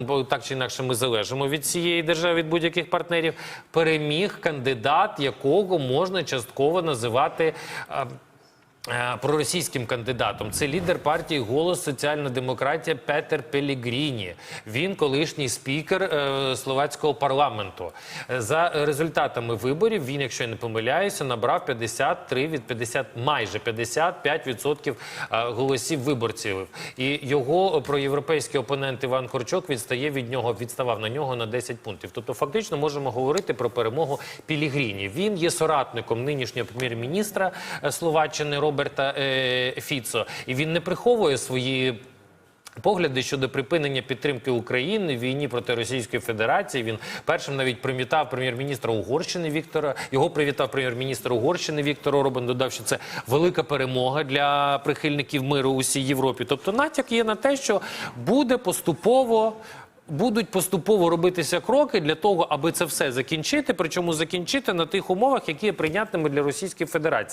бо так чи інакше ми залежимо від цієї держави, від будь-яких партнерів, переміг кандидат, якого можна частково називати. Е, Проросійським кандидатом це лідер партії Голос Соціальна демократія Петер Пелігріні. Він колишній спікер е, словацького парламенту. Е, За результатами виборів він, якщо я не помиляюся, набрав 53 від 50, майже 55% е, голосів виборців. І його проєвропейський опонент Іван Корчок відстає від нього, відставав на нього на 10 пунктів. Тобто, фактично можемо говорити про перемогу Пілігріні. Він є соратником нинішнього прем'єр-міністра Словаччини Роберта е, Фіцо, і він не приховує свої. Погляди щодо припинення підтримки України в війні проти Російської Федерації. Він першим навіть привітав прем'єр-міністра Угорщини Віктора. Його привітав прем'єр-міністр Угорщини Віктор Орбан. Додав, що це велика перемога для прихильників миру у всій Європі. Тобто, натяк є на те, що буде поступово. Будуть поступово робитися кроки для того, аби це все закінчити, причому закінчити на тих умовах, які є прийнятними для Російської Федерації.